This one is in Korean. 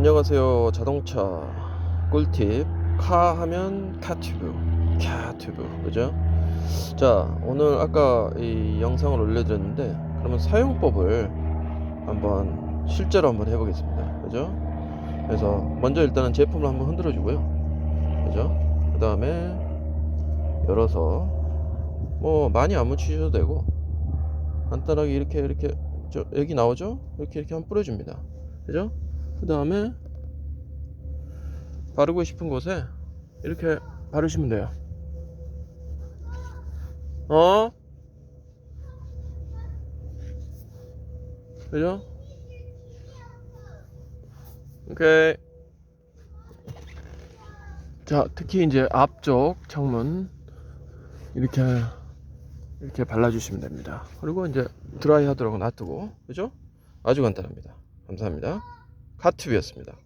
안녕하세요. 자동차 꿀팁 카 하면 카튜브 카튜브 그죠? 자 오늘 아까 이 영상을 올려드렸는데 그러면 사용법을 한번 실제로 한번 해보겠습니다. 그죠? 그래서 먼저 일단은 제품을 한번 흔들어 주고요. 그죠? 그 다음에 열어서 뭐 많이 안 묻히셔도 되고 간단하게 이렇게 이렇게 저 여기 나오죠? 이렇게 이렇게 한번 뿌려줍니다. 그죠? 그 다음에 바르고 싶은 곳에 이렇게 바르시면 돼요. 어? 그죠? 오케이. 자, 특히 이제 앞쪽 창문 이렇게 이렇게 발라주시면 됩니다. 그리고 이제 드라이 하도록 놔두고, 그죠? 아주 간단합니다. 감사합니다. 카튜브였습니다.